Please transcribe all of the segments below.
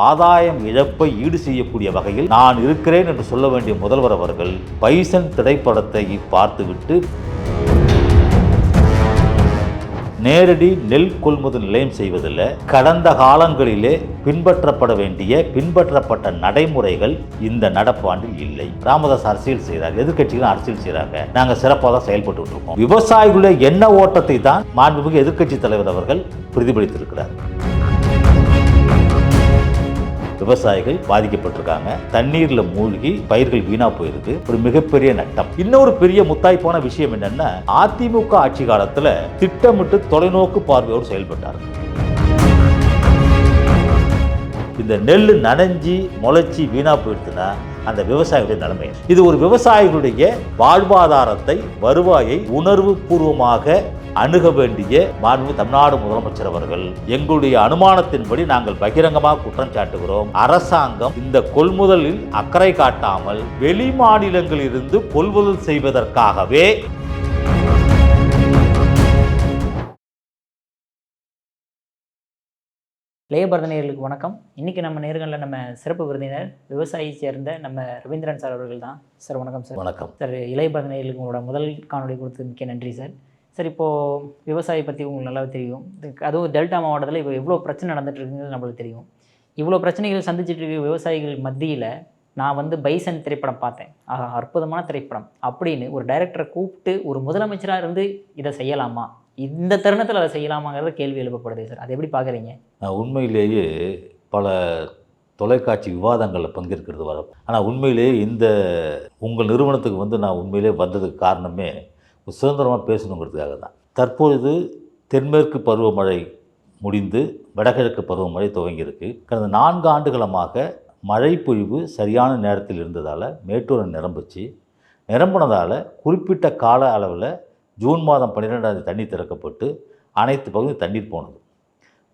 ஆதாயம் இழப்பை ஈடு செய்யக்கூடிய வகையில் நான் இருக்கிறேன் என்று சொல்ல வேண்டிய முதல்வர் அவர்கள் பைசன் திரைப்படத்தை பார்த்துவிட்டு நேரடி நெல் கொள்முதல் நிலையம் செய்வதில் கடந்த காலங்களிலே பின்பற்றப்பட வேண்டிய பின்பற்றப்பட்ட நடைமுறைகள் இந்த நடப்பாண்டில் இல்லை. ராமதாஸ் அரசியல் செய்கிறார் எதிர்கட்சிகள் அரசியல் செய்கிறாங்க. நாங்கள் சிறப்பாக தான் செயல்பட்டு இருக்கோம். விவசாயிகளுடைய எண்ண ஓட்டத்தை தான் மாண்புமிகு எதிர்க்கட்சி தலைவர் அவர்கள் பிரதிபலித்திருக்கிறார். விவசாயிகள் பாதிக்கப்பட்டிருக்காங்க. தண்ணீர்ல மூழ்கி பயிர்கள் வீணா போயிருக்கு. ஒரு மிகப்பெரிய நட்டம். இன்னொரு பெரிய முத்தாய்ப்பான விஷயம் என்னன்னா அதிமுக ஆட்சி காலத்துல திட்டமிட்டு தொலைநோக்கு பார்வையோடு செயல்பட்டார். இந்த நெல் நனைஞ்சி முளைச்சி வீணா போயிடுச்சுன்னா அந்த விவசாயிகளுடைய நிலைமை இது ஒரு விவசாயிகளுடைய வாழ்வாதாரத்தை வருவாயை உணர்வு பூர்வமாக அணுக வேண்டிய மாண்பு தமிழ்நாடு முதலமைச்சர் அவர்கள் எங்களுடைய அனுமானத்தின்படி நாங்கள் பகிரங்கமாக குற்றம் சாட்டுகிறோம். அரசாங்கம் இந்த கொள்முதலில் அக்கறை காட்டாமல் வெளி மாநிலங்களிலிருந்து கொள்முதல் செய்வதற்காகவே லேபர் நேயர்களுக்கு வணக்கம். இன்றைக்கி நம்ம நேர்களில் நம்ம சிறப்பு விருந்தினர் விவசாயியை சேர்ந்த நம்ம ரவீந்திரன் சார் அவர்கள் தான். சார் வணக்கம் சார். வணக்கம். சார் இளையபர் நேயர்களுக்கு உங்களோட முதல் காணொளி கொடுத்து மிக்க நன்றி சார். சார் இப்போது விவசாயி பற்றி உங்களுக்கு நல்லா தெரியும். அதுவும் டெல்டா மாவட்டத்தில் இப்போ எவ்வளோ பிரச்சனை நடந்துட்டு இருக்குங்கிறது நம்மளுக்கு தெரியும். இவ்வளோ பிரச்சனைகள் சந்திச்சுட்டு இருக்க விவசாயிகள் மத்தியில் நான் வந்து பைசன் திரைப்படம் பார்த்தேன். ஆஹா அற்புதமான திரைப்படம் அப்படின்னு ஒரு டைரக்டரை கூப்பிட்டு ஒரு முதலமைச்சராக இருந்து இதை செய்யலாமா? இந்த தருணத்தில் அதை செய்யலாமாங்கிறத கேள்வி எழுப்பப்படுது சார். அதை எப்படி பார்க்குறீங்க? நான் உண்மையிலேயே பல தொலைக்காட்சி விவாதங்களில் பங்கேற்கிறது வரும் ஆனால் உண்மையிலேயே இந்த உங்கள் நிறுவனத்துக்கு வந்து நான் உண்மையிலேயே வந்ததுக்கு காரணமே சுதந்திரமாக பேசணுங்கிறதுக்காக தான். தற்பொழுது தென்மேற்கு பருவமழை முடிந்து வடகிழக்கு பருவமழை துவங்கியிருக்கு. கடந்த நான்கு ஆண்டுகளமாக மழை பொழிவு சரியான நேரத்தில் இருந்ததால் மேட்டூரை நிரம்பிச்சு. நிரம்பினதால் குறிப்பிட்ட கால அளவில் ஜூன் மாதம் பன்னிரெண்டாம் தண்ணி திறக்கப்பட்டு அனைத்து பகுதியும் தண்ணீர் போனது.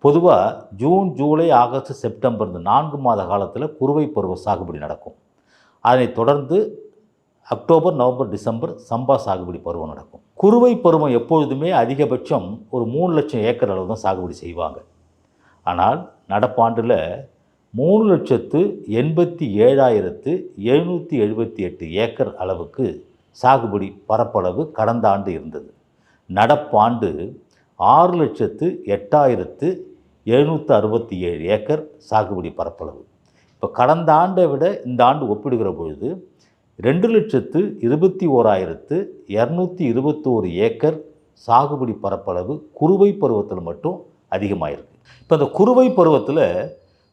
பொதுவாக ஜூன் ஜூலை ஆகஸ்ட் செப்டம்பர் இந்த நான்கு மாத காலத்தில் குறுவை பருவ சாகுபடி நடக்கும். அதனைத் தொடர்ந்து அக்டோபர் நவம்பர் டிசம்பர் சம்பா சாகுபடி பருவம் நடக்கும். குறுவை பருவம் எப்பொழுதுமே அதிகபட்சம் ஒரு மூணு லட்சம் ஏக்கர் அளவு தான் சாகுபடி செய்வாங்க. ஆனால் நடப்பாண்டில் மூணு லட்சத்து எண்பத்தி ஏழாயிரத்து எழுநூற்றி எழுபத்தி எட்டு ஏக்கர் அளவுக்கு சாகுபடி பரப்பளவு கடந்த ஆண்டு இருந்தது. நடப்பாண்டு ஆறு லட்சத்து எட்டாயிரத்து எழுநூற்று அறுபத்தி ஏழு ஏக்கர் சாகுபடி பரப்பளவு. இப்போ கடந்த ஆண்டை விட இந்த ஆண்டு ஒப்பிடுகிற பொழுது ரெண்டு லட்சத்து இருபத்தி ஓராயிரத்து இரநூத்தி இருபத்தோரு ஏக்கர் சாகுபடி பரப்பளவு குறுவை பருவத்தில் மட்டும் அதிகமாயிருக்கு. இப்போ இந்த குறுவை பருவத்தில்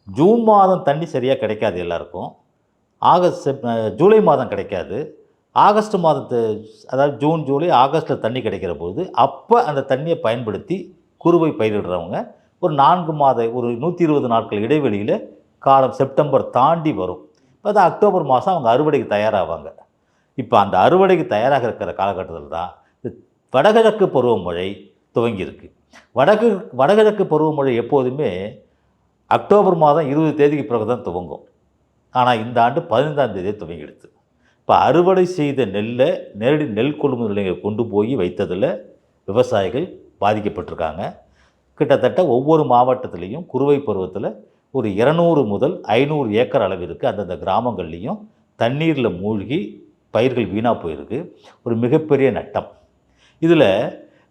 ஜூன் மாதம் தண்ணி சரியாக கிடைக்காது எல்லாருக்கும். ஆகஸ்ட் செப் ஜூலை மாதம் கிடைக்காது. ஆகஸ்ட் மாதத்து அதாவது ஜூன் ஜூலை ஆகஸ்ட்டில் தண்ணி கிடைக்கிற போது அப்போ அந்த தண்ணியை பயன்படுத்தி குறுவை பயிரிடுறவங்க ஒரு நான்கு மாத ஒரு நூற்றி இருபது நாட்கள் இடைவெளியில் காலம் செப்டம்பர் தாண்டி வரும். அது அக்டோபர் மாதம் அவங்க அறுவடைக்கு தயாராவாங்க. இப்போ அந்த அறுவடைக்கு தயாராக இருக்கிற காலகட்டத்தில் தான் இந்த வடகிழக்கு பருவமழை துவங்கியிருக்கு. வடக்கு வடகிழக்கு பருவமழை எப்போதுமே அக்டோபர் மாதம் இருபது தேதிக்கு பிறகு தான் துவங்கும். ஆனால் இந்த ஆண்டு பதினைந்தாம் தேதியே துவங்கிடுது இப்போ அறுவடை செய்த நெல்லை நேரடி நெல் கொள்முதல் நிலையங்களை கொண்டு போய் வைத்ததில் விவசாயிகள் பாதிக்கப்பட்டிருக்காங்க. கிட்டத்தட்ட ஒவ்வொரு மாவட்டத்திலையும் குறுவை பருவத்தில் ஒரு இரநூறு முதல் ஐநூறு ஏக்கர் அளவிற்கு அந்தந்த கிராமங்கள்லேயும் தண்ணீரில் மூழ்கி பயிர்கள் வீணாக போயிருக்கு. ஒரு மிகப்பெரிய நட்டம். இதில்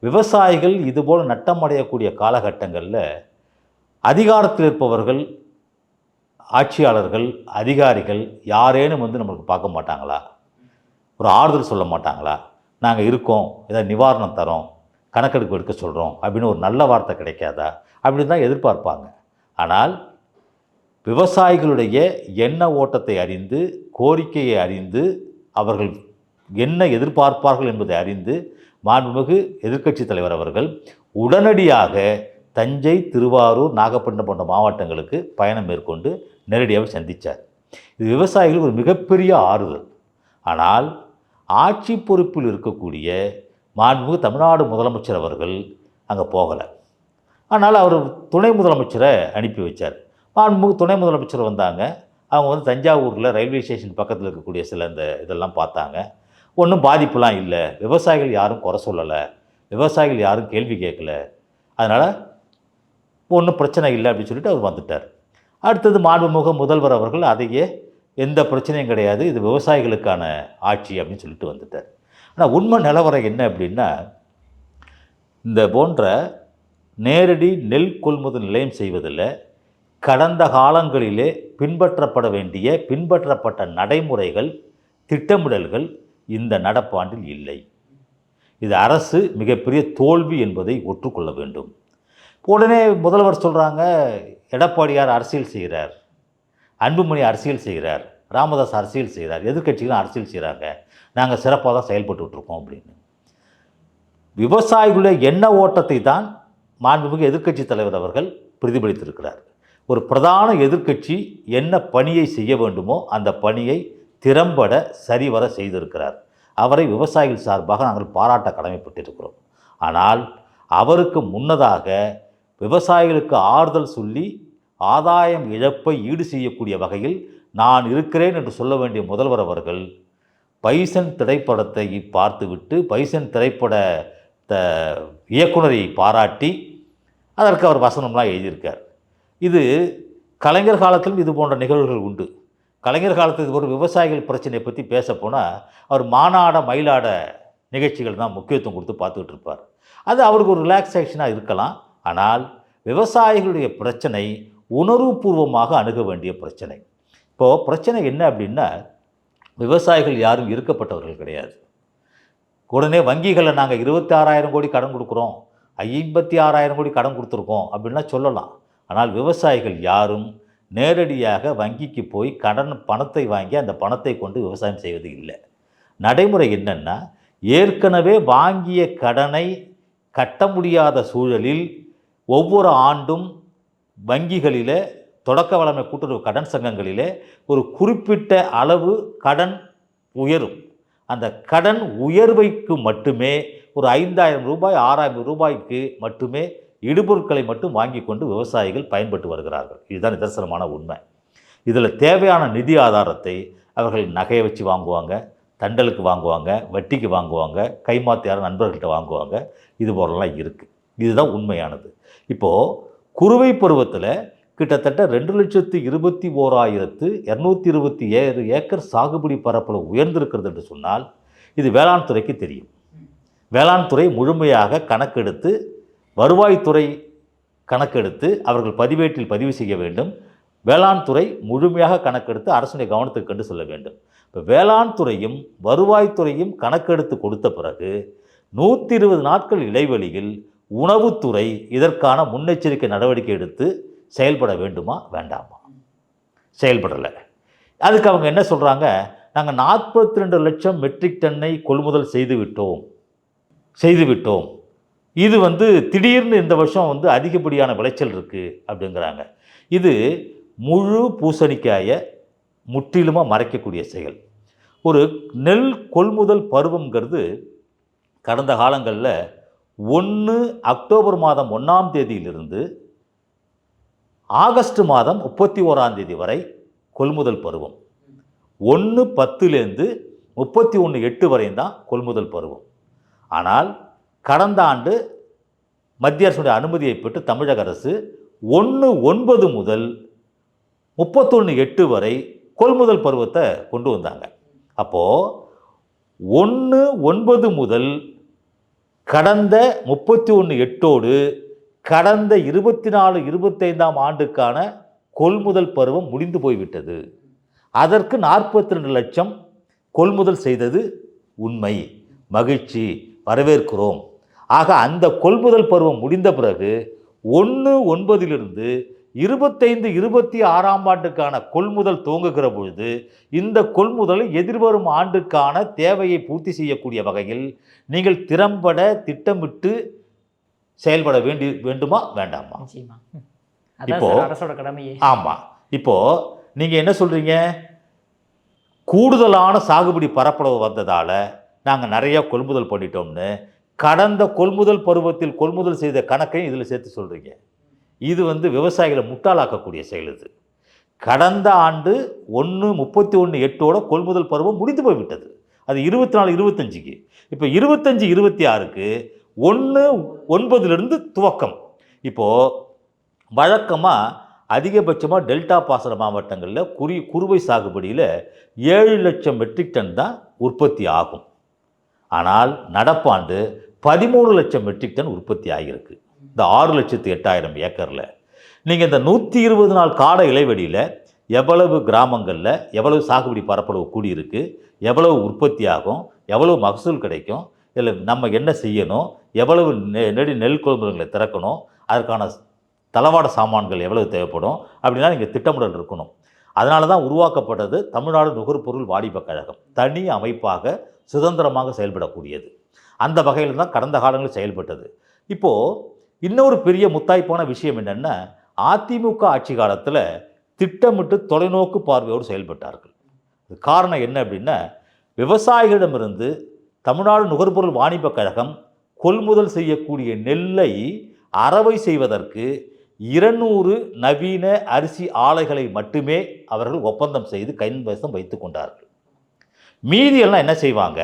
விவசாயிகள் இதுபோல் நட்டம் அடையக்கூடிய காலகட்டங்களில் அதிகாரத்தில் இருப்பவர்கள் ஆட்சியாளர்கள் அதிகாரிகள் யாரேனும் வந்து நம்மளுக்கு பார்க்க மாட்டாங்களா? ஒரு ஆறுதல் சொல்ல மாட்டாங்களா? நாங்கள் இருக்கோம் ஏதாவது நிவாரணம் தரோம் கணக்கெடுப்பு எடுக்க சொல்கிறோம் அப்படின்னு ஒரு நல்ல வார்த்தை கிடைக்காதா? அப்படின்னு தான் எதிர்பார்ப்பாங்க. ஆனால் விவசாயிகளுடைய எண்ண ஓட்டத்தை அறிந்து கோரிக்கையை அறிந்து அவர்கள் என்ன எதிர்பார்ப்பார்கள் என்பதை அறிந்து மாண்புமிகு எதிர்க்கட்சித் தலைவர் அவர்கள் உடனடியாக தஞ்சை திருவாரூர் நாகப்பட்டினம் போன்ற மாவட்டங்களுக்கு பயணம் மேற்கொண்டு நேரடியாக சந்தித்தார் இது விவசாயிகளுக்கு ஒரு மிகப்பெரிய ஆறுதல். ஆனால் ஆட்சி பொறுப்பில் இருக்கக்கூடிய மாண்புமிகு தமிழ்நாடு முதலமைச்சர் அவர்கள் அங்கே போகலை. ஆனால் அவர் துணை முதலமைச்சரை அனுப்பி வச்சார். மாண்புமிகு துணை முதலமைச்சர் வந்தாங்க. அவங்க வந்து தஞ்சாவூரில் ரயில்வே ஸ்டேஷன் பக்கத்தில் இருக்கக்கூடிய சில இந்த இதெல்லாம் பார்த்தாங்க. ஒன்றும் பாதிப்புலாம் இல்லை. விவசாயிகள் யாரும் குறை சொல்லலை. விவசாயிகள் யாரும் கேள்வி கேட்கல. அதனால் ஒன்றும் பிரச்சனை இல்லை அப்படின்னு சொல்லிட்டு அவர் வந்துட்டார். அடுத்தது மாண்புமிகு முதல்வர் அவர்கள் அதையே எந்த பிரச்சனையும் கிடையாது. இது விவசாயிகளுக்கான ஆட்சி அப்படின்னு சொல்லிட்டு வந்துட்டார். ஆனால் உண்மை நிலவரம் என்ன அப்படின்னா இந்த போன்ற நேரடி நெல் கொள்முதல் நிலையம் செய்வதில் கடந்த காலங்களிலே பின்பற்றப்பட வேண்டிய பின்பற்றப்பட்ட நடைமுறைகள் திட்டமிடல்கள் இந்த நடப்பாண்டில் இல்லை. இது அரசு மிகப்பெரிய தோல்வி என்பதை ஒற்றுக்கொள்ள வேண்டும். உடனே முதல்வர் சொல்கிறாங்க எடப்பாடியார் அரசியல் செய்கிறார். அன்புமணி அரசியல் செய்கிறார். ராமதாஸ் அரசியல் செய்கிறார். எதிர்க்கட்சிகளும் அரசியல் செய்கிறாங்க. நாங்கள் சிறப்பாக தான் செயல்பட்டுருக்கோம் அப்படின்னு. விவசாயிகளுடைய எண்ண ஓட்டத்தை தான் மாண்புமிகு எதிர்க்கட்சி தலைவர் அவர்கள் பிரதிபலித்திருக்கிறார். ஒரு பிரதான எதிர்க்கட்சி என்ன பணியை செய்ய வேண்டுமோ அந்த பணியை திறம்பட சரிவர செய்திருக்கிறார். அவரை விவசாயிகள் சார்பாக நாங்கள் பாராட்ட கடமைப்பட்டிருக்கிறோம். ஆனால் அவருக்கு முன்னதாக விவசாயிகளுக்கு ஆறுதல் சொல்லி ஆதாயம் இழப்பை ஈடு செய்யக்கூடிய வகையில் நான் இருக்கிறேன் என்று சொல்ல வேண்டிய முதல்வர் அவர்கள் பைசன் திரைப்படத்தை பார்த்துவிட்டு பைசன் திரைப்பட த இயக்குனரை பாராட்டி அதற்கு அவர் வசனம்லாம் எழுதியிருக்கார். இது கலைஞர் காலத்திலும் இது போன்ற நிகழ்வுகள் உண்டு. கலைஞர் காலத்தில் ஒரு விவசாயிகள் பிரச்சனையை பற்றி பேச போனால் அவர் மானாட மயிலாட நிகழ்ச்சிகள் தான் முக்கியத்துவம் கொடுத்து பார்த்துக்கிட்டு இருப்பார் அது அவருக்கு ஒரு ரிலாக்ஸேஷனாக இருக்கலாம். ஆனால் விவசாயிகளுடைய பிரச்சனை உணர்வுபூர்வமாக அணுக வேண்டிய பிரச்சனை. இப்போது பிரச்சனை என்ன அப்படின்னா விவசாயிகள் யாரும் இருக்கப்பட்டவர்கள் கிடையாது. உடனே வங்கிகளை நாங்கள் இருபத்தி ஆறாயிரம் கோடி கடன் கொடுக்குறோம். ஐம்பத்தி ஆறாயிரம் கோடி கடன் கொடுத்துருக்கோம் அப்படின்லாம் சொல்லலாம். ஆனால் விவசாயிகள் யாரும் நேரடியாக வங்கிக்கு போய் கடன் பணத்தை வாங்கி அந்த பணத்தை கொண்டு விவசாயம் செய்வது இல்லை. நடைமுறை என்னென்னா ஏற்கனவே வாங்கிய கடனை கட்ட முடியாத சூழலில் ஒவ்வொரு ஆண்டும் வங்கிகளில் தொடக்க வளமை கூட்டுறவு கடன் சங்கங்களிலே ஒரு குறிப்பிட்ட அளவு கடன் உயரும். அந்த கடன் உயர்வைக்கு மட்டுமே ஒரு ஐந்தாயிரம் ரூபாய் ஆறாயிரம் ரூபாய்க்கு மட்டுமே இடுபொருட்களை மட்டும் வாங்கி கொண்டு விவசாயிகள் பயன்பட்டு வருகிறார்கள். இதுதான் நிதர்சனமான உண்மை. இதில் தேவையான நிதி ஆதாரத்தை அவர்கள் நகையை வச்சு வாங்குவாங்க தண்டலுக்கு வாங்குவாங்க வட்டிக்கு வாங்குவாங்க கைமாத்தியார நண்பர்கள்ட்ட வாங்குவாங்க. இது போலலாம் இருக்குது இதுதான் உண்மையானது. இப்போது குறுவை பருவத்தில் கிட்டத்தட்ட ரெண்டு லட்சத்து இருபத்தி ஓராயிரத்து இரநூத்தி இருபத்தி ஏழு ஏக்கர் சாகுபடி பரப்பளவு உயர்ந்திருக்கிறது என்று சொன்னால் இது வேளாண் துறைக்கு தெரியும். வேளாண் துறை முழுமையாக கணக்கெடுத்து வருவாய்த்துறை கணக்கெடுத்து அவர்கள் பதிவேட்டில் பதிவு செய்ய வேண்டும். வேளாண் துறை முழுமையாக கணக்கெடுத்து அரசுடைய கவனத்துக்கு கண்டு செல்ல வேண்டும். இப்போ வேளாண் துறையும் வருவாய்த்துறையும் கணக்கெடுத்து கொடுத்த பிறகு நூற்றி இருபது நாட்கள் இடைவெளியில் உணவுத்துறை இதற்கான முன்னெச்சரிக்கை நடவடிக்கை எடுத்து செயல்பட வேண்டுமா வேண்டாமா? செயல்படலை. அதுக்கு அவங்க என்ன சொல்கிறாங்க நாங்கள் நாற்பத்தி ரெண்டு லட்சம் மெட்ரிக் டன்னை கொள்முதல் செய்துவிட்டோம் செய்துவிட்டோம் இது வந்து திடீர்னு இந்த வருஷம் வந்து அதிகப்படியான விளைச்சல் இருக்குது அப்படிங்கிறாங்க. இது முழு பூசணிக்காயை முற்றிலுமாக மறைக்கக்கூடிய செயல். ஒரு நெல் கொள்முதல் பருவங்கிறது கடந்த காலங்களில் ஒன்று அக்டோபர் மாதம் ஒன்றாம் தேதியிலிருந்து ஆகஸ்ட் மாதம் முப்பத்தி ஓராம் தேதி வரை கொள்முதல் பருவம். ஒன்று பத்துலேருந்து முப்பத்தி ஒன்று எட்டு வரையும் தான் கொள்முதல் பருவம். ஆனால் கடந்த ஆண்டு மத்திய அரசுடைய அனுமதியை பெற்று தமிழக அரசு ஒன்று ஒன்பது முதல் முப்பத்தொன்று எட்டு வரை கொள்முதல் பருவத்தை கொண்டு வந்தாங்க. அப்போது ஒன்று ஒன்பது முதல் கடந்த முப்பத்தி ஒன்று எட்டோடு கடந்த இருபத்தி நாலு இருபத்தைந்தாம் ஆண்டுக்கான கொள்முதல் பருவம் முடிந்து போய்விட்டது. அதற்கு நாற்பத்தி ரெண்டு லட்சம் கொள்முதல் செய்தது உண்மை. மகிழ்ச்சி. வரவேற்கிறோம். ஆக அந்த கொள்முதல் பருவம் முடிந்த பிறகு ஒன்று ஒன்பதிலிருந்து இருபத்தைந்து இருபத்தி ஆறாம் ஆண்டுக்கான கொள்முதல் துவங்குகிற பொழுது இந்த கொள்முதலை எதிர்வரும் ஆண்டுக்கான தேவையை பூர்த்தி செய்யக்கூடிய வகையில் நீங்கள் திறம்பட திட்டமிட்டு செயல்பட வேண்டி வேண்டுமா வேண்டாமா? இப்போ- அரசோட ஆமாம் இப்போது நீங்கள் என்ன சொல்கிறீங்க கூடுதலான சாகுபடி பரப்பளவு வந்ததால் நாங்கள் நிறையா கொள்முதல் பண்ணிட்டோம்னு கடந்த கொள்முதல் பருவத்தில் கொள்முதல் செய்த கணக்கையும் இதில் சேர்த்து சொல்கிறீங்க இது வந்து விவசாயிகளை முட்டாளாக்கக்கூடிய செயல் இது. கடந்த ஆண்டு ஒன்று முப்பத்தி ஒன்று எட்டோட கொள்முதல் பருவம் முடிந்து போய்விட்டது. அது இருபத்தி நாலு இருபத்தஞ்சிக்கு. இப்போ இருபத்தஞ்சி இருபத்தி ஆறுக்கு ஒன்று ஒன்பதுலேருந்து துவக்கம். இப்போது வழக்கமாக அதிகபட்சமாக டெல்டா பாசன மாவட்டங்களில் குறி குறுவை சாகுபடியில் ஏழு லட்சம் மெட்ரிக் டன் தான் உற்பத்தி ஆகும். ஆனால் நடப்பாண்டு பதிமூணு லட்சம் மெட்ரிக் டன் உற்பத்தி ஆகியிருக்கு. இந்த ஆறு லட்சத்து எட்டாயிரம் ஏக்கரில். நீங்கள் இந்த நூற்றி இருபது நாள் கால இலைவெளியில் எவ்வளவு கிராமங்களில் எவ்வளவு சாகுபடி பரப்பளவு கூடியிருக்கு எவ்வளவு உற்பத்தி ஆகும் எவ்வளவு மகசூல் கிடைக்கும் இதில் நம்ம என்ன செய்யணும் எவ்வளவு நெ- நெடி நெல் கொள்முதல்களை திறக்கணும் அதற்கான தளவாட சாமான்கள் எவ்வளவு தேவைப்படும் அப்படின்னா நீங்கள் திட்டமிடல் இருக்கணும். அதனால தான் உருவாக்கப்பட்டது தமிழ்நாடு நுகர்பொருள் வாணிபக் கழகம். தனி அமைப்பாக சுதந்திரமாக செயல்படக்கூடியது. அந்த வகையில் தான் கடந்த காலங்களில் செயல்பட்டது. இப்போது இன்னொரு பெரிய முத்தாய்ப்பான விஷயம் என்னென்னா அதிமுக ஆட்சி காலத்தில் திட்டமிட்டு தொலைநோக்கு பார்வையோடு செயல்பட்டார்கள். காரணம் என்ன அப்படின்னா விவசாயிகளிடமிருந்து தமிழ்நாடு நுகர்பொருள் வாணிபக் கழகம் கொள்முதல் செய்யக்கூடிய நெல்லை அறவை செய்வதற்கு இருநூறு நவீன அரிசி ஆலைகளை மட்டுமே அவர்கள் ஒப்பந்தம் செய்து கைவசம் வைத்து கொண்டார்கள். மீதியெல்லாம் என்ன செய்வாங்க?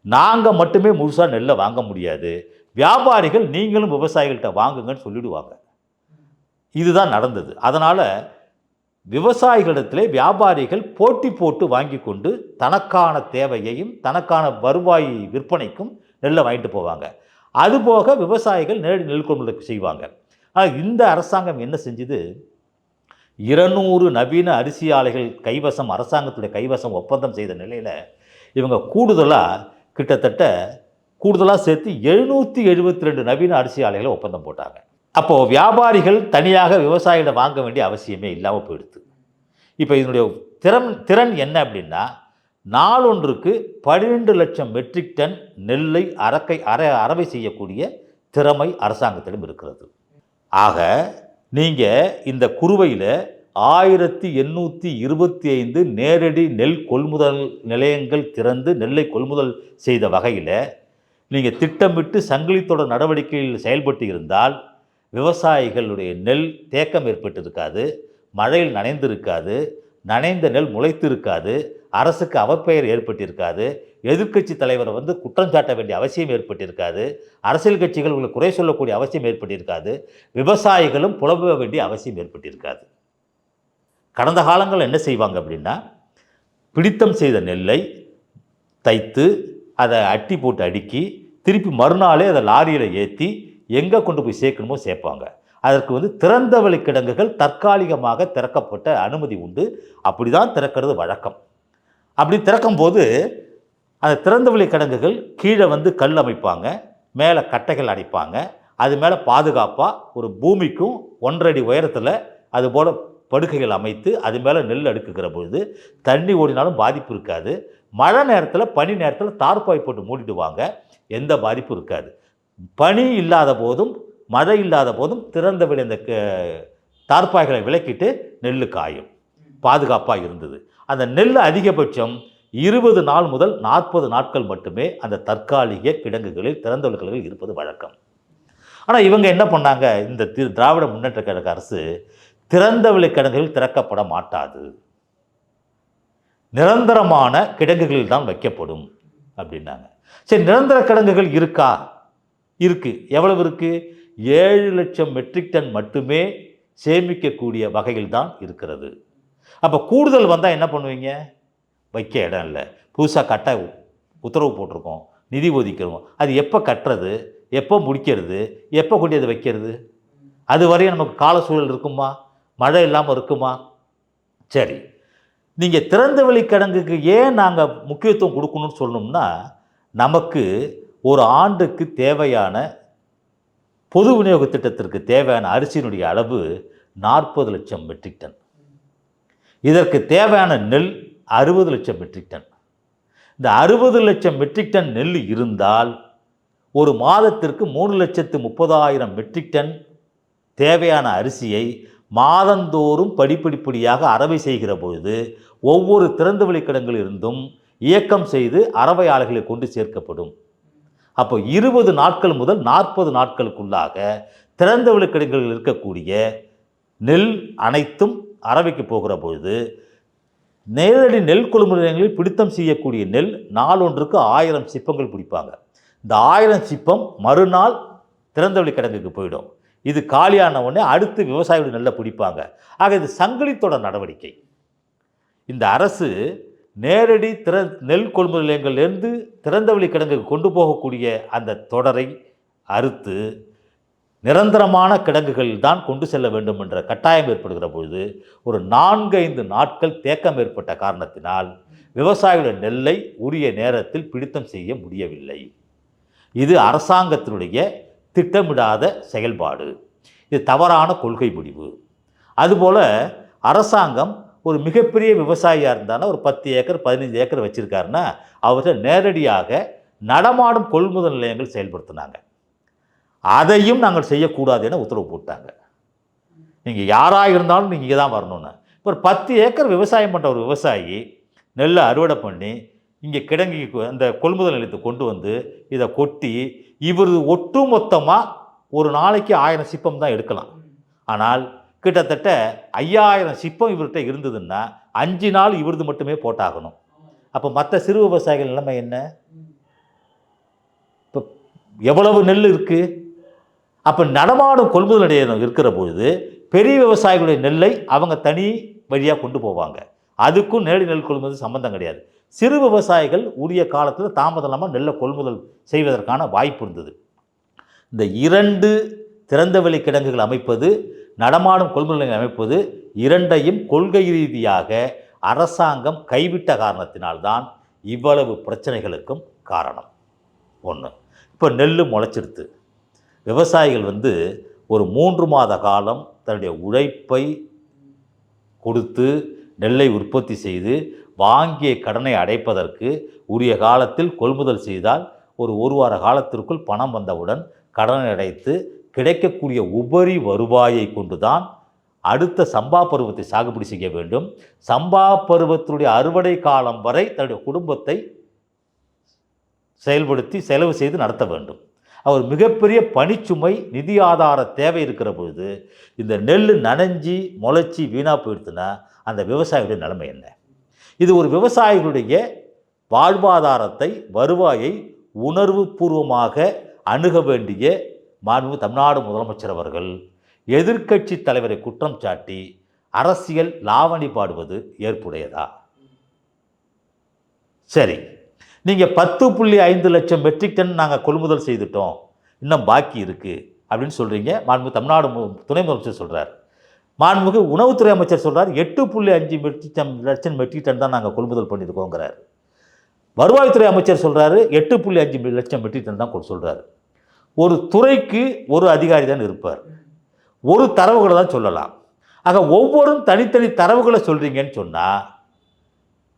நாங்கள் மட்டுமே முழுசாக நெல்லை வாங்க முடியாது. வியாபாரிகள் நீங்களும் விவசாயிகள்கிட்ட வாங்குங்கன்னு சொல்லிடுவாங்க. இதுதான் நடந்தது. அதனால் விவசாயிகளிடத்திலே வியாபாரிகள் போட்டி போட்டு வாங்கி கொண்டு தனக்கான தேவையையும் தனக்கான வருவாய் விற்பனைக்கும் நெல்லை வாங்கிட்டு போவாங்க. அதுபோக விவசாயிகள் நேரடி நெல் கொள்முதல் செய்வாங்க. ஆனால் இந்த அரசாங்கம் என்ன செஞ்சுது? இருநூறு நவீன அரிசி ஆலைகள் கைவசம் அரசாங்கத்துடைய கைவசம் ஒப்பந்தம் செய்த நிலையில் இவங்க கூடுதலாக கிட்டத்தட்ட கூடுதலாக சேர்த்து எழுநூற்றி எழுபத்தி ரெண்டு நவீன அரிசி ஆலைகளை ஒப்பந்தம் போட்டாங்க. அப்போது வியாபாரிகள் தனியாக விவசாயிகளை வாங்க வேண்டிய அவசியமே இல்லாமல் போயிடுது. இப்போ இதனுடைய திறன் திறன் என்ன அப்படின்னா நாளொன்றுக்கு பன்னிரெண்டு லட்சம் மெட்ரிக் டன் நெல்லை அறக்கை அற அறவை செய்யக்கூடிய திறமை அரசாங்கத்திடம் இருக்கிறது. ஆக நீங்கள் இந்த குறுவையில் ஆயிரத்தி எண்ணூற்றி இருபத்தி ஐந்து நேரடி நெல் கொள்முதல் நிலையங்கள் திறந்து நெல்லை கொள்முதல் செய்த வகையில் நீங்கள் திட்டமிட்டு சங்கிலித்தொடர் நடவடிக்கையில் செயல்பட்டு இருந்தால் விவசாயிகளுடைய நெல் தேக்கம் ஏற்பட்டிருக்காது மழையில் நனைந்திருக்காது நனைந்த நெல் முளைத்திருக்காது அரசுக்கு அவப்பெயர் ஏற்பட்டிருக்காது எதிர்க்கட்சி தலைவரை வந்து குற்றம் சாட்ட வேண்டிய அவசியம் ஏற்பட்டிருக்காது அரசியல் கட்சிகள் உங்களை குறை சொல்லக்கூடிய அவசியம் ஏற்பட்டிருக்காது விவசாயிகளும் புலம்ப வேண்டிய அவசியம் ஏற்பட்டிருக்காது. கடந்த காலங்களில் என்ன செய்வாங்க அப்படின்னா பிடித்தம் செய்த நெல்லை தைத்து அதை அட்டி போட்டு அடுக்கி திருப்பி மறுநாளே அதை லாரியில் ஏற்றி எங்கே கொண்டு போய் சேர்க்கணுமோ சேர்ப்பாங்க. அதற்கு வந்து திறந்த கிடங்குகள் தற்காலிகமாக திறக்கப்பட்ட அனுமதி உண்டு. அப்படி தான் திறக்கிறது வழக்கம். அப்படி திறக்கும்போது அந்த திறந்தவெளி கிடங்குகள் கீழே வந்து கல் அமைப்பாங்க மேலே கட்டைகள் அடைப்பாங்க அது மேலே பாதுகாப்பாக ஒரு பூமிக்கும் ஒன்றடி உயரத்தில் அது போல் படுக்கைகள் அமைத்து அது மேலே நெல் அடுக்குகிற பொழுது தண்ணி ஓடினாலும் பாதிப்பு இருக்காது. மழை நேரத்தில் பனி நேரத்தில் தார்ப்பாய் போட்டு மூடிடுவாங்க எந்த பாதிப்பும் இருக்காது. பனி இல்லாத போதும் மழை இல்லாத போதும் திறந்த வெளி அந்த க- தார்ப்பாய்களை விலக்கிட்டு நெல் காயும். பாதுகாப்பாக இருந்தது. அந்த நெல் அதிகபட்சம் இருபது நாள் முதல் நாற்பது நாட்கள் மட்டுமே அந்த தற்காலிக கிடங்குகளில் திறந்த இருப்பது வழக்கம். ஆனால் இவங்க என்ன பண்ணாங்க? இந்த தி திராவிட முன்னேற்ற கழக அரசு திறந்த வெளி கிடங்குகள் திறக்கப்பட மாட்டாது. நிரந்தரமான கிடங்குகளில் தான் வைக்கப்படும் அப்படின்னாங்க. சரி நிரந்தர கிடங்குகள் இருக்கா? இருக்குது எவ்வளவு இருக்குது ஏழு லட்சம் மெட்ரிக் டன் மட்டுமே சேமிக்கக்கூடிய வகையில் தான் இருக்கிறது. அப்போ கூடுதல் வந்தால் என்ன பண்ணுவீங்க? வைக்க இடம் இல்லை. புதுசாக கட்ட உத்தரவு போட்டிருக்கோம். நிதி ஒதுக்கிறோம். அது எப்போ கட்டுறது? எப்போ முடிக்கிறது? எப்போ கொண்டு அதை வைக்கிறது? அது வரையும் நமக்கு கால சூழல் இருக்குமா? மழை இல்லாமல் இருக்குமா? சரி. நீங்கள் திறந்த கிடங்குக்கு ஏன் நாங்கள் முக்கியத்துவம் கொடுக்கணும்னு சொல்லணும்னா நமக்கு ஒரு ஆண்டுக்கு தேவையான பொது விநியோக திட்டத்திற்கு தேவையான அரிசியினுடைய அளவு நாற்பது லட்சம் மெட்ரிக் டன். இதற்கு தேவையான நெல் அறுபது லட்சம் மெட்ரிக் டன். இந்த அறுபது லட்சம் மெட்ரிக் டன் நெல் இருந்தால் ஒரு மாதத்திற்கு மூணு லட்சத்து முப்பதாயிரம் மெட்ரிக் டன் தேவையான அரிசியை மாதந்தோறும் படிப்படிப்படியாக அரவை செய்கிற பொழுது ஒவ்வொரு திறந்தவெளி கிடங்கிலிருந்தும் இயக்கம் செய்து அறவை ஆலைகளை கொண்டு சேர்க்கப்படும். அப்போ இருபது நாட்கள் முதல் நாற்பது நாட்களுக்குள்ளாக திறந்தவெளி கிடங்குகளில் இருக்கக்கூடிய நெல் அனைத்தும் அரவைக்கு போகிற பொழுது நேரடி நெல் கொள்முதல் நிலையங்களில் பிடித்தம் செய்யக்கூடிய நெல் நாளொன்றுக்கு ஆயிரம் சிப்பங்கள் பிடிப்பாங்க. இந்த ஆயிரம் சிப்பம் மறுநாள் திறந்தவெளி கிடங்குக்கு போயிடும். இது காலியான உடனே அடுத்து விவசாயிகள் நெல்லை பிடிப்பாங்க. ஆக இது சங்கிலித்தொடர் நடவடிக்கை. இந்த அரசு நேரடி திற நெல் கொள்முதல் நிலையங்கள்லேருந்து திறந்தவெளி கிடங்குக்கு கொண்டு போகக்கூடிய அந்த தொடரை அறுத்து நிரந்தரமான கிடங்குகள் தான் கொண்டு செல்ல வேண்டும் என்ற கட்டாயம் ஏற்படுகிற பொழுது ஒரு நான்கைந்து நாட்கள் தேக்கம் ஏற்பட்ட காரணத்தினால் விவசாயிகளுடைய நெல்லை உரிய நேரத்தில் பிடித்தம் செய்ய முடியவில்லை. இது அரசாங்கத்தினுடைய திட்டமிடாத செயல்பாடு. இது தவறான கொள்கை முடிவு. அதுபோல் அரசாங்கம் ஒரு மிகப்பெரிய விவசாயியாக இருந்தாலும் ஒரு பத்து ஏக்கர் பதினஞ்சு ஏக்கர் வச்சுருக்காருன்னா அவர்கிட்ட நேரடியாக நடமாடும் கொள்முதல் நிலையங்கள் செயல்படுத்தினாங்க. அதையும் நாங்கள் செய்யக்கூடாது என உத்தரவு போட்டாங்க. நீங்கள் யாராக இருந்தாலும் நீங்கள் இங்கே தான் வரணும்னு. இப்போ ஒரு பத்து ஏக்கர் விவசாயம் பண்ணுற ஒரு விவசாயி நெல்லை அறுவடை பண்ணி இங்கே கிடங்கி அந்த கொள்முதல் நிலையத்தை கொண்டு வந்து இதை கொட்டி இவர் ஒட்டுமொத்தமாக ஒரு நாளைக்கு ஆயிரம் சிப்பம் தான் எடுக்கலாம். ஆனால் கிட்டத்தட்ட ஐயாயிரம் சிப்பம் இவர்கிட்ட இருந்ததுன்னா அஞ்சு நாள் இவரது மட்டுமே போட்டாகணும். அப்போ மற்ற சிறு விவசாயிகள் நிலைமை என்ன? இப்போ எவ்வளவு நெல் இருக்குது அப்போ நடமாடும் கொள்முதல் நிலையம் இருக்கிற பொழுது பெரிய விவசாயிகளுடைய நெல்லை அவங்க தனி வழியாக கொண்டு போவாங்க. அதுக்கும் நேரடி நெல் கொள்முதல் சம்மந்தம் கிடையாது. சிறு விவசாயிகள் உரிய காலத்தில் தாமதம் இல்லாமல் நெல்லை கொள்முதல் செய்வதற்கான வாய்ப்பு இருந்தது. இந்த இரண்டு திறந்தவெளி கிடங்குகள் அமைப்பது நடமாடும் கொள்முதல் அமைப்பது இரண்டையும் கொள்கை ரீதியாக அரசாங்கம் கைவிட்ட காரணத்தினால்தான் இவ்வளவு பிரச்சனைகளுக்கும் காரணம். ஒன்று இப்போ நெல் முளைச்சிடுத்து. விவசாயிகள் வந்து ஒரு மூன்று மாத காலம் தன்னுடைய உழைப்பை கொடுத்து நெல்லை உற்பத்தி செய்து வாங்கிய கடனை அடைப்பதற்கு உரிய காலத்தில் கொள்முதல் செய்தால் ஒரு ஒரு வார காலத்திற்குள் பணம் வந்தவுடன் கடனை அடைத்து கிடைக்கக்கூடிய உபரி வருவாயை கொண்டுதான் அடுத்த சம்பா பருவத்தை சாகுபடி செய்ய வேண்டும். சம்பா பருவத்தினுடைய அறுவடை காலம் வரை தன்னுடைய குடும்பத்தை செயல்படுத்தி செலவு செய்து நடத்த வேண்டும். அவர் மிகப்பெரிய பணிச்சுமை நிதி ஆதார தேவை இருக்கிற பொழுது இந்த நெல் நனைஞ்சி முளைச்சி வீணாக போயிடுச்சுன்னா அந்த விவசாயிகளுடைய நிலைமை என்ன? இது ஒரு விவசாயிகளுடைய வாழ்வாதாரத்தை வருவாயை உணர்வு பூர்வமாக அணுக வேண்டிய மாண்பு தமிழ்நாடு முதலமைச்சர் அவர்கள் எதிர்க்கட்சி தலைவரை குற்றம் சாட்டி அரசியல் லாவணி பாடுவது ஏற்புடையதா? சரி நீங்கள் பத்து புள்ளி ஐந்து லட்சம் மெட்ரிக் டன் நாங்கள் கொள்முதல் செய்துட்டோம் இன்னும் பாக்கி இருக்குது அப்படின்னு சொல்கிறீங்க மாண்பு தமிழ்நாடு மு- துணை முதலமைச்சர் சொல்கிறார் மாண்புமிகு உணவுத்துறை அமைச்சர் சொல்கிறார் எட்டு புள்ளி அஞ்சு மெட்ரிக் டன் லட்சம் மெட்ரிக் டன் தான் நாங்கள் கொள்முதல் பண்ணியிருக்கோங்கிறார். வருவாய்த்துறை அமைச்சர் சொல்கிறாரு எட்டு புள்ளி அஞ்சு லட்சம் மெட்ரிக் டன் தான் சொல்கிறாரு ஒரு துறைக்கு ஒரு அதிகாரி தான் இருப்பார். ஒரு தரவுகளை தான் சொல்லலாம். ஆக ஒவ்வொரும் தனித்தனி தரவுகளை சொல்கிறீங்கன்னு சொன்னால்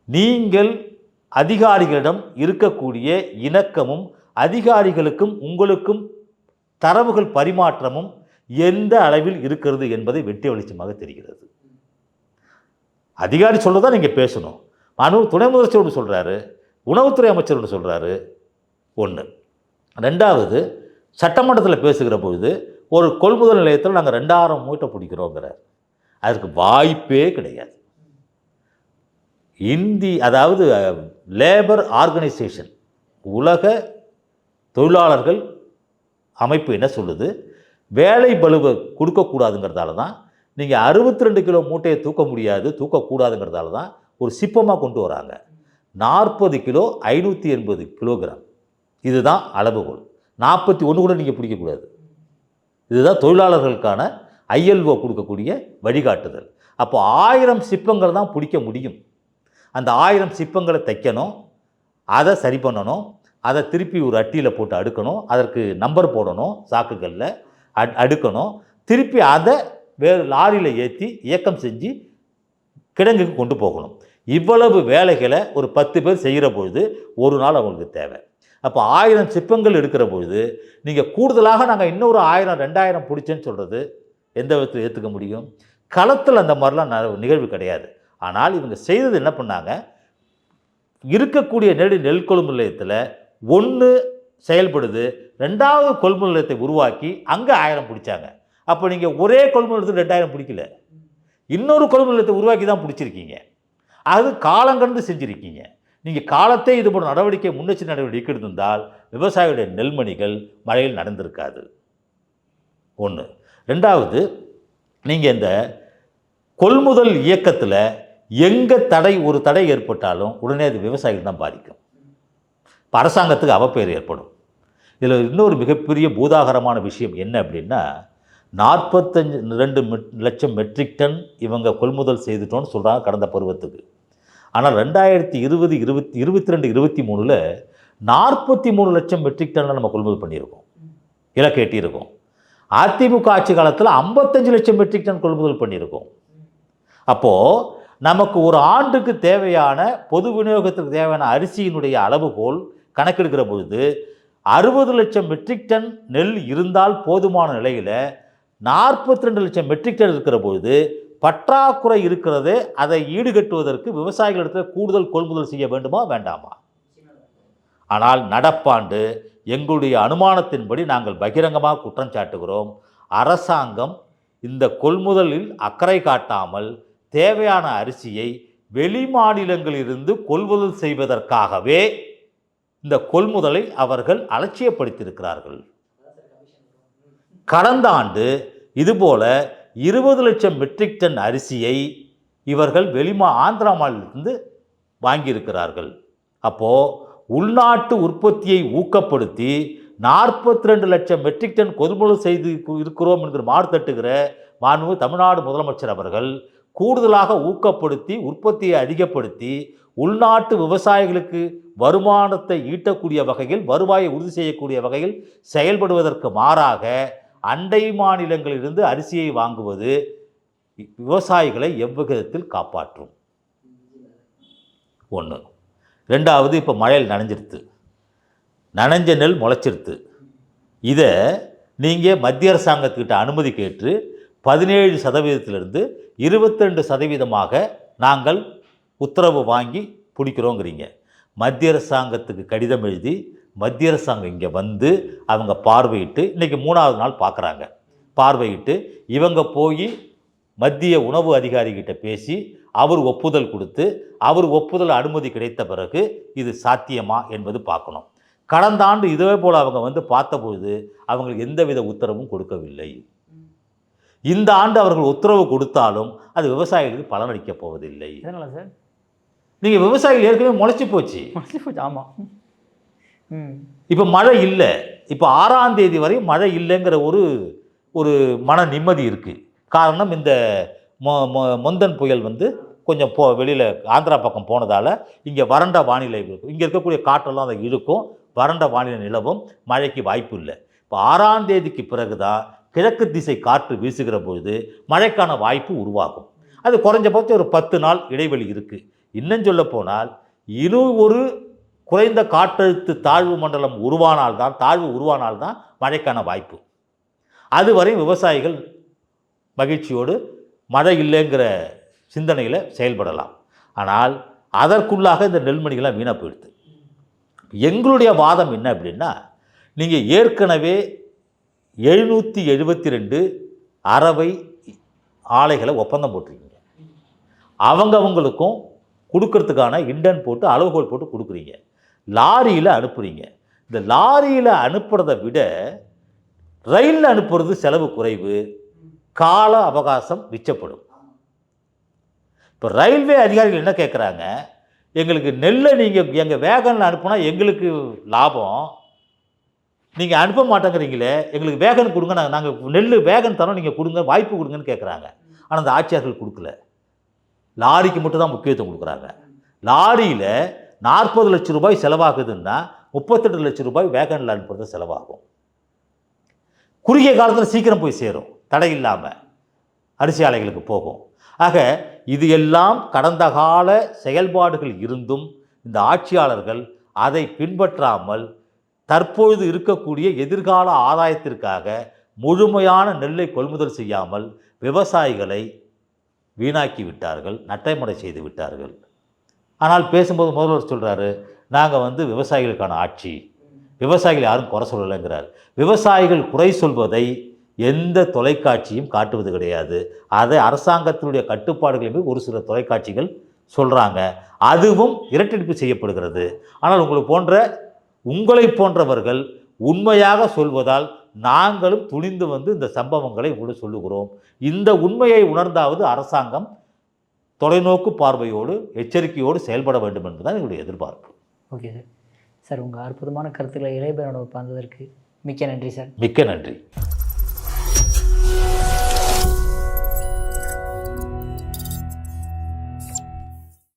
நீங்கள் அதிகாரிகளிடம் இருக்கக்கூடிய இணக்கமும் அதிகாரிகளுக்கும் உங்களுக்கும் தரவுகள் பரிமாற்றமும் எந்த அளவில் இருக்கிறது என்பதை வெட்டி வெளிச்சமாக தெரிகிறது. அதிகாரி சொல்ல தான் நீங்கள் பேசணும். மனு துணை முதலமைச்சர் ஒன்று சொல்கிறாரு உணவுத்துறை அமைச்சர் ஒன்று சொல்கிறாரு ஒன்று ரெண்டாவது சட்டமன்றத்தில் பேசுகிற பொழுது ஒரு கொள்முதல் நிலையத்தில் நாங்கள் ரெண்டாயிரம் மூட்டை பிடிக்கிறோங்கிறார். அதற்கு வாய்ப்பே கிடையாது. இந்தி அதாவது லேபர் ஆர்கனைசேஷன் உலக தொழிலாளர்கள் அமைப்பு என்ன சொல்லுது? வேலை பலுவை கொடுக்கக்கூடாதுங்கிறதால தான் நீங்கள் அறுபத்தி ரெண்டு கிலோ மூட்டையை தூக்க முடியாது தூக்கக்கூடாதுங்கிறதால தான் ஒரு சிப்பமாக கொண்டு வராங்க. நாற்பது கிலோ ஐநூற்றி எண்பது கிலோகிராம். இதுதான் அளவுகோல். நாற்பத்தி ஒன்று கூட நீங்கள் பிடிக்கக்கூடாது. இதுதான் தொழிலாளர்களுக்கான ஐஎல்ஓ கொடுக்கக்கூடிய வழிகாட்டுதல். அப்போ ஆயிரம் சிப்பங்கள் தான் பிடிக்க முடியும். அந்த ஆயிரம் சிப்பங்களை தைக்கணும் அதை சரி பண்ணணும் அதை திருப்பி ஒரு அட்டியில் போட்டு அடுக்கணும் அதற்கு நம்பர் போடணும் சாக்குகளில் அட் அடுக்கணும் திருப்பி அதை வேறு லாரியில் ஏற்றி இயக்கம் செஞ்சு கிடங்குக்கு கொண்டு போகணும். இவ்வளவு வேலைகளை ஒரு பத்து பேர் செய்கிற பொழுது ஒரு நாள் அவங்களுக்கு தேவை. அப்போ ஆயிரம் சிப்பங்கள் எடுக்கிற பொழுது நீங்கள் கூடுதலாக நாங்கள் இன்னொரு ஆயிரம் ரெண்டாயிரம் பிடிச்சேன்னு சொல்கிறது எந்த விதத்தில் ஏற்றுக்க முடியும்? களத்தில் அந்த மாதிரிலாம் ந- நிகழ்வு கிடையாது. ஆனால் இவங்க செய்தது என்ன பண்ணாங்க? இருக்கக்கூடிய நெல் நெல் கொள்முதல் நிலையத்தில் ஒன்று செயல்படுது ரெண்டாவது கொள்முதல் நிலையத்தை உருவாக்கி அங்கே ஆயிரம் பிடிச்சாங்க. அப்போ நீங்கள் ஒரே கொள்முதல் நிலையத்தில் ரெண்டாயிரம் பிடிக்கல. இன்னொரு கொள்முதல் நிலையத்தை உருவாக்கி தான் பிடிச்சிருக்கீங்க. அது காலங்கண்டு செஞ்சுருக்கீங்க. நீங்கள் காலத்தை இது போன்ற நடவடிக்கை முன்னெச்சரி நடவடிக்கை எடுத்திருந்தால் விவசாயிகளுடைய நெல்மணிகள் மழையில் நடந்திருக்காது. ஒன்று ரெண்டாவது நீங்கள் இந்த கொள்முதல் இயக்கத்தில் எங்கே தடை ஒரு தடை ஏற்பட்டாலும் உடனே அது விவசாயிகள் தான் பாதிக்கும். இப்போ அரசாங்கத்துக்கு அவப்பெயர் ஏற்படும். இதில் இன்னொரு மிகப்பெரிய பூதாகரமான விஷயம் என்ன அப்படின்னா நாற்பத்தஞ்சு ரெண்டு மெட் லட்சம் மெட்ரிக் டன் இவங்க கொள்முதல் செய்துட்டோன்னு சொல்கிறாங்க கடந்த பருவத்துக்கு. ஆனால் ரெண்டாயிரத்தி இருபது இருபத்தி இருபத்தி ரெண்டு இருபத்தி மூணில் நாற்பத்தி மூணு லட்சம் மெட்ரிக் டன்னை நம்ம கொள்முதல் பண்ணியிருக்கோம். இலக்கு எட்டியிருக்கோம். அதிமுக ஆட்சி காலத்தில் ஐம்பத்தஞ்சு லட்சம் மெட்ரிக் டன் கொள்முதல் பண்ணியிருக்கோம். அப்போது நமக்கு ஒரு ஆண்டுக்கு தேவையான பொது விநியோகத்துக்கு தேவையான அரிசியினுடைய அளவுகோல் கணக்கெடுக்கிற பொழுது அறுபது லட்சம் மெட்ரிக் டன் நெல் இருந்தால் போதுமான நிலையில் நாற்பத்தி ரெண்டு லட்சம் மெட்ரிக் டன் இருக்கிற பொழுது பற்றாக்குறை இருக்கிறது அதை ஈடுகட்டுவதற்கு விவசாயிகளிடத்தில் கூடுதல் கொள்முதல் செய்ய வேண்டுமா வேண்டாமா? ஆனால் நடப்பாண்டு எங்களுடைய அனுமானத்தின்படி நாங்கள் பகிரங்கமாக குற்றம் சாட்டுகிறோம். அரசாங்கம் இந்த கொள்முதலில் அக்கறை காட்டாமல் தேவையான அரிசியை வெளி மாநிலங்களிலிருந்து கொள்முதல் செய்வதற்காகவே இந்த கொள்முதலை அவர்கள் அலட்சியப்படுத்தியிருக்கிறார்கள். கடந்த ஆண்டு இதுபோல இருபது லட்சம் மெட்ரிக் டன் அரிசியை இவர்கள் வெளிமா ஆந்திரா மாநிலத்திலிருந்து வாங்கியிருக்கிறார்கள். அப்போது உள்நாட்டு உற்பத்தியை ஊக்கப்படுத்தி நாற்பத்தி ரெண்டு லட்சம் மெட்ரிக் டன் கொள்முதல் செய்து இருக்கிறோம் என்கிற மாறு தட்டுகிற மாண்பு தமிழ்நாடு முதலமைச்சர் அவர்கள் கூடுதலாக ஊக்கப்படுத்தி உற்பத்தியை அதிகப்படுத்தி உள்நாட்டு விவசாயிகளுக்கு வருமானத்தை ஈட்டக்கூடிய வகையில் வருவாயை உறுதி செய்யக்கூடிய வகையில் செயல்படுவதற்கு மாறாக அண்டை மாநிலங்களிலிருந்து அரிசியை வாங்குவது விவசாயிகளை எவ்விதத்தில் காப்பாற்றும்? ஒன்று ரெண்டாவது இப்போ மழையில் நனைஞ்சிருத்து. நனைஞ்ச நெல் முளைச்சிருத்து. இதை நீங்கள் மத்திய அரசாங்கத்துக்கிட்ட அனுமதி கேட்டு பதினேழு சதவீதத்திலிருந்து இருபத்தெண்டு சதவீதமாக நாங்கள் உத்தரவு வாங்கி பிடிக்கிறோங்கிறீங்க. மத்திய அரசாங்கத்துக்கு கடிதம் எழுதி மத்திய அரசாங்கம் இங்கே வந்து அவங்க பார்வையிட்டு இன்றைக்கி மூணாவது நாள் பார்க்குறாங்க பார்வையிட்டு இவங்க போய் மத்திய உணவு அதிகாரிகிட்ட பேசி அவர் ஒப்புதல் கொடுத்து அவர் ஒப்புதல் அனுமதி கிடைத்த பிறகு இது சாத்தியமா என்பது பார்க்கணும். கடந்த ஆண்டு இதே போல் அவங்க வந்து பார்த்தபொழுது அவங்களுக்கு எந்தவித உத்தரவும் கொடுக்கவில்லை. இந்த ஆண்டு அவர்கள் உத்தரவு கொடுத்தாலும் அது விவசாயிகளுக்கு பலனளிக்கப் போவதில்லை. நீங்கள் விவசாயிகள் ஏற்கனவே முளைச்சி போச்சு. மனசு போச்சு ஆமாம் இப்போ மழை இல்லை. இப்போ ஆறாம் தேதி வரை மழை இல்லைங்கிற ஒரு ஒரு மன நிம்மதி இருக்குது காரணம் இந்த மொ மொ- மொந்தன் புயல் வந்து கொஞ்சம் போ வெளியில் ஆந்திரா பக்கம் போனதால் இங்கே வறண்ட வானிலை இருக்கும். இங்கே இருக்கக்கூடிய காற்றெல்லாம் அதை இழுக்கும் வறண்ட வானிலை நிலவும். மழைக்கு வாய்ப்பு இல்லை. இப்போ ஆறாம் தேதிக்கு பிறகு தான் கிழக்கு திசை காற்று வீசுகிற பொழுது மழைக்கான வாய்ப்பு உருவாகும். அது குறைஞ்சபட்சம் ஒரு பத்து நாள் இடைவெளி இருக்குது இன்னும் சொல்ல போனால் இரு ஒரு குறைந்த காற்றழுத்த தாழ்வு மண்டலம் உருவானால்தான் தாழ்வு உருவானால்தான் மழைக்கான வாய்ப்பு. அதுவரை விவசாயிகள் மகிழ்ச்சியோடு மழை இல்லைங்கிற சிந்தனையில் செயல்படலாம். ஆனால் அதற்குள்ளாக இந்த நெல்மணிகள்லாம் வீணாக போயிடுது. எங்களுடைய வாதம் என்ன அப்படின்னா நீங்கள் ஏற்கனவே எழுநூற்றி எழுபத்தி ரெண்டு அறவை ஆலைகளை ஒப்பந்தம் போட்டிருக்கீங்க. அவங்கவங்களுக்கும் கொடுக்கறதுக்கான இண்டன் போட்டு அளவுகோல் போட்டு கொடுக்குறீங்க. லாரியில் அனுப்புகிறீங்க இந்த லாரியில் அனுப்புறதை விட ரயிலில் அனுப்புறது செலவு குறைவு கால அவகாசம் மிச்சப்படும். இப்போ ரயில்வே அதிகாரிகள் என்ன கேட்குறாங்க எங்களுக்கு நெல்லை நீங்கள் எங்கள் வேகனில் அனுப்புனா எங்களுக்கு லாபம். நீங்கள் அனுப்ப மாட்டேங்கிறீங்களே எங்களுக்கு வேகன் கொடுங்க நாங்கள் நாங்கள் நெல் வேகன் தரோம் நீங்கள் கொடுங்க வாய்ப்பு கொடுங்கன்னு கேட்குறாங்க ஆனால் அந்த ஆட்சியாளர்கள் கொடுக்கல. லாரிக்கு மட்டும் தான் முக்கியத்துவம் கொடுக்குறாங்க. லாரியில் நாற்பது லட்சம் ரூபாய் செலவாகுதுன்னா முப்பத்தெட்டு லட்சம் ரூபாய் வேகனில் அனுப்புறது செலவாகும். குறுகிய காலத்தில் சீக்கிரம் போய் சேரும். தடை இல்லாமல் அரிசி ஆலைகளுக்கு போகும். ஆக இது எல்லாம் கடந்த கால செயல்பாடுகள் இருந்தும் இந்த ஆட்சியாளர்கள் அதை பின்பற்றாமல் தற்பொழுது இருக்கக்கூடிய எதிர்கால ஆதாயத்திற்காக முழுமையான நெல்லை கொள்முதல் செய்யாமல் விவசாயிகளை வீணாக்கி விட்டார்கள் நட்டைமுறை செய்து விட்டார்கள். ஆனால் பேசும்போது முதல்வர் சொல்கிறாரு நாங்கள் வந்து விவசாயிகளுக்கான ஆட்சி. விவசாயிகள் யாரும் குறை சொல்லலைங்கிறார். விவசாயிகள் குறை சொல்வதை எந்த தொலைக்காட்சியும் காட்டுவது கிடையாது. அதை அரசாங்கத்தினுடைய கட்டுப்பாடுகளுமே ஒரு சில தொலைக்காட்சிகள் சொல்கிறாங்க அதுவும் இரட்டடிப்பு செய்யப்படுகிறது. ஆனால் உங்களை போன்ற உங்களை போன்றவர்கள் உண்மையாக சொல்வதால் நாங்களும் துணிந்து வந்து இந்த சம்பவங்களை உங்களுக்கு சொல்லுகிறோம். இந்த உண்மையை உணர்ந்தாவது அரசாங்கம் தொலைநோக்கு பார்வையோடு எச்சரிக்கையோடு செயல்பட வேண்டும் என்பதுதான் எங்களுடைய எதிர்பார்ப்பு. ஓகே சார் சார் உங்கள் அற்புதமான கருத்துக்களை இளையபெறனோட பந்ததற்கு மிக்க நன்றி சார் மிக்க நன்றி.